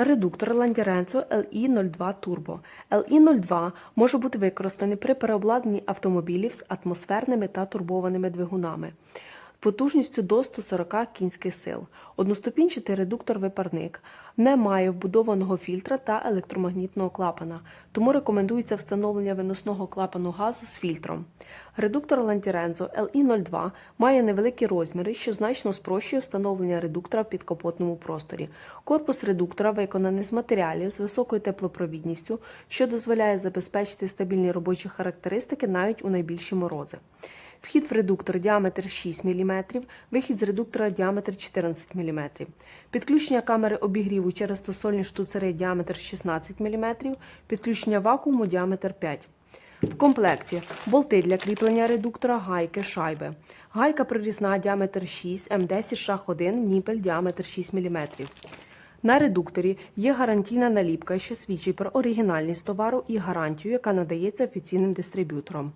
Редуктор Ландіренцо LE02 Turbo. LE02 може бути використаний при переобладнанні автомобілів з атмосферними та турбованими двигунами. Потужністю до 140 кінських сил. Одноступінчатий редуктор-випарник не має вбудованого фільтра та електромагнітного клапана, тому рекомендується встановлення виносного клапану газу з фільтром. Редуктор Landirenzo LE02 має невеликі розміри, що значно спрощує встановлення редуктора в підкапотному просторі. Корпус редуктора виконаний з матеріалів з високою теплопровідністю, що дозволяє забезпечити стабільні робочі характеристики навіть у найбільші морози. Вхід в редуктор діаметр 6 мм, вихід з редуктора діаметр 14 мм. Підключення камери обігріву через стосольні штуцери діаметр 16 мм, підключення вакууму діаметр 5 в комплекті болти для кріплення редуктора, гайки, шайби. Гайка прирізна діаметр 6, М10 шах 1, ніпель діаметр 6 мм. На редукторі є гарантійна наліпка, що свідчить про оригінальність товару і гарантію, яка надається офіційним дистриб'ютором.